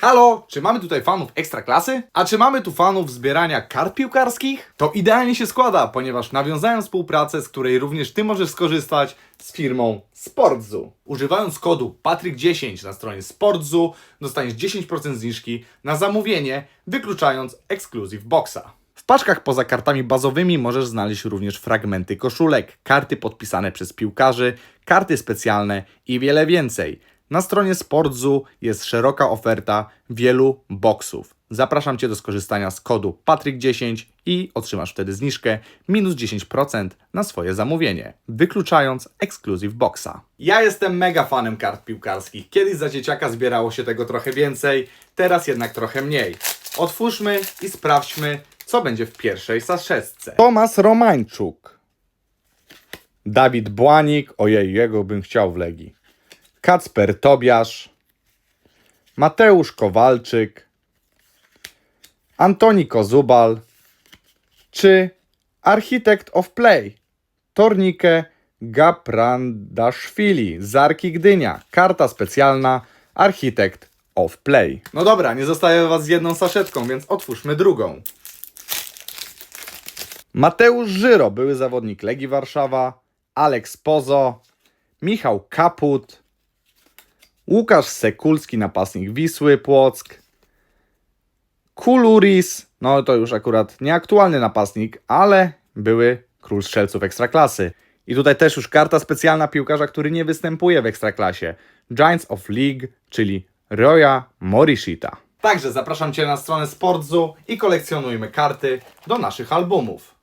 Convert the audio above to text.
Halo, czy mamy tutaj fanów ekstraklasy? A czy mamy tu fanów zbierania kart piłkarskich? To idealnie się składa, ponieważ nawiązają współpracę, z której również Ty możesz skorzystać z firmą Sportzu. Używając kodu Patryk10 na stronie Sportzu dostaniesz 10% zniżki na zamówienie, wykluczając Exclusive Boxa. W paczkach poza kartami bazowymi możesz znaleźć również fragmenty koszulek, karty podpisane przez piłkarzy, karty specjalne i wiele więcej. Na stronie Sportzu jest szeroka oferta wielu boksów. Zapraszam Cię do skorzystania z kodu Patryk10 i otrzymasz wtedy zniżkę minus 10% na swoje zamówienie, wykluczając Exclusive Boxa. Ja jestem mega fanem kart piłkarskich. Kiedyś za dzieciaka zbierało się tego trochę więcej, teraz jednak trochę mniej. Otwórzmy i sprawdźmy, co będzie w pierwszej saszetce. Tomasz Romańczuk. Dawid Błanik, ojej, jego bym chciał w Legii. Kacper Tobiasz, Mateusz Kowalczyk, Antoni Kozubal, czy Architect of Play, Tornike Gaprandaszwili, Zarki Gdynia, karta specjalna Architect of Play. No dobra, nie zostaję was z jedną saszetką, więc otwórzmy drugą. Mateusz Żyro, były zawodnik Legii Warszawa, Aleks Pozo, Michał Kaput, Łukasz Sekulski, napastnik Wisły Płock, Kuluris, no to już akurat nieaktualny napastnik, ale były król strzelców Ekstraklasy. I tutaj też już karta specjalna piłkarza, który nie występuje w Ekstraklasie. Giants of League, czyli Roya Morishita. Także zapraszam Cię na stronę Sportzu i kolekcjonujmy karty do naszych albumów.